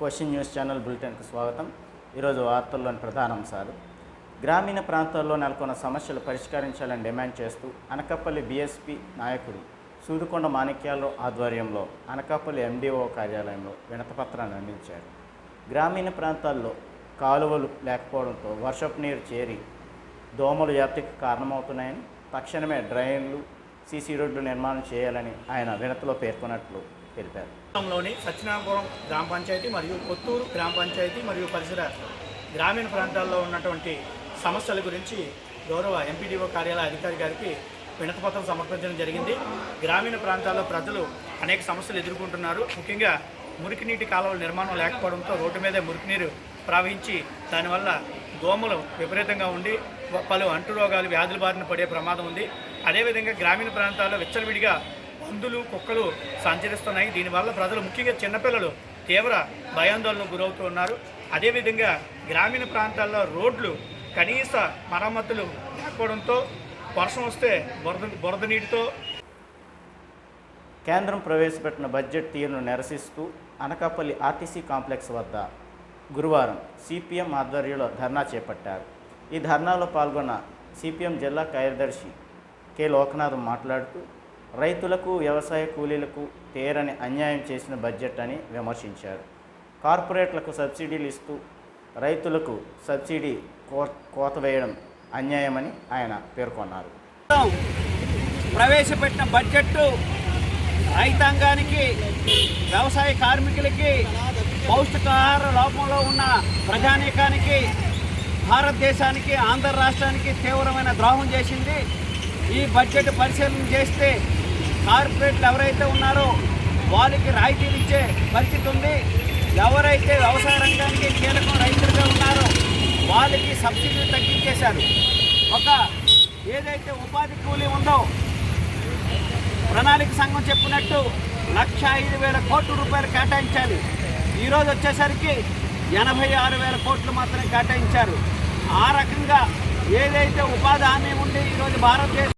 Question news channel బులెటిన్కు స్వాగతం. ఈరోజు వార్తల్లోని ప్రధాన అంశాలు. గ్రామీణ ప్రాంతాల్లో నెలకొన్న సమస్యలు పరిష్కరించాలని డిమాండ్ చేస్తూ అనకాపల్లి బీఎస్పీ నాయకుడు సూదుకొండ మాణిక్యాల్లో ఆధ్వర్యంలో అనకాపల్లి ఎండిఓ కార్యాలయంలో వినతపత్రాన్ని అందించారు. గ్రామీణ ప్రాంతాల్లో కాలువలు లేకపోవడంతో వర్షపు నీరు చేరి దోమలు వ్యాప్తికి కారణమవుతున్నాయని తక్షణమే డ్రైన్లు సీసీ రోడ్లు నిర్మాణం చేయాలని ఆయన వినతిలో పేర్కొన్నట్లు తెలిపారు. లోని సత్యనారాయణపురం గ్రామ పంచాయతీ మరియు కొత్తూరు గ్రామ పంచాయతీ మరియు పరిసర గ్రామీణ ప్రాంతాల్లో ఉన్నటువంటి సమస్యల గురించి గౌరవ ఎంపీడీఓ కార్యాలయ అధికారి గారికి వినతిపత్రం సమర్పించడం జరిగింది. గ్రామీణ ప్రాంతాల్లో ప్రజలు అనేక సమస్యలు ఎదుర్కొంటున్నారు. ముఖ్యంగా మురికి నీటి కాలువల నిర్మాణం లేకపోవడంతో రోడ్డు మీదే మురికి నీరు ప్రవహించి దానివల్ల దోమలు విపరీతంగా ఉండి పలు అంటురోగాలు వ్యాధుల బారిన పడే ప్రమాదం ఉంది. అదేవిధంగా గ్రామీణ ప్రాంతాల్లో విచ్చలవిడిగా పందులు కుక్కలు సంచరిస్తున్నాయి. దీనివల్ల ప్రజలు ముఖ్యంగా చిన్నపిల్లలు తీవ్ర భయాందోళనకు గురవుతూ ఉన్నారు. అదేవిధంగా గ్రామీణ ప్రాంతాల్లో రోడ్లు కనీస మరమ్మతులు లేకపోవడంతో వర్షం వస్తే బురద బురద నీటితో కేంద్రం ప్రవేశపెట్టిన బడ్జెట్ తీరును నిరసిస్తూ అనకాపల్లి ఆర్టీసీ కాంప్లెక్స్ వద్ద గురువారం సిపిఎం ఆధ్వర్యంలో ధర్నా చేపట్టారు. ఈ ధర్నాలో పాల్గొన్న సిపిఎం జిల్లా కార్యదర్శి కె. లోకనాథ్ మాట్లాడుతూ రైతులకు వ్యవసాయ కూలీలకు తీరని అన్యాయం చేసిన బడ్జెట్ అని విమర్శించారు. కార్పొరేట్లకు సబ్సిడీలు ఇస్తూ రైతులకు సబ్సిడీ కో కోత వేయడం అన్యాయమని ఆయన పేర్కొన్నారు. ప్రవేశపెట్టిన బడ్జెట్ రైతాంగానికి వ్యవసాయ కార్మికులకి పౌష్టికాహార లోపంలో ఉన్న ప్రజానీకానికి భారతదేశానికి ఆంధ్ర రాష్ట్రానికి తీవ్రమైన ద్రోహం చేసింది. ఈ బడ్జెట్ పరిశీలన చేస్తే కార్పొరేట్లు ఎవరైతే ఉన్నారో వాళ్ళకి రాయితీలు ఇచ్చే పరిస్థితి ఉంది. ఎవరైతే వ్యవసాయ రంగానికి కీలకం రైతులుగా ఉన్నారో వాళ్ళకి సబ్సిడీలు తగ్గించేశారు. ఒక ఏదైతే ఉపాధి కూలీ ఉందో ప్రణాళిక సంఘం చెప్పినట్టు లక్ష ఐదు వేల కోట్ల రూపాయలు కేటాయించాలి. ఈరోజు వచ్చేసరికి ఎనభై ఆరు వేల కోట్లు మాత్రమే కేటాయించారు. ఆ రకంగా ఏదైతే ఉపాధి హామీ ఉండి ఈరోజు భారతదేశం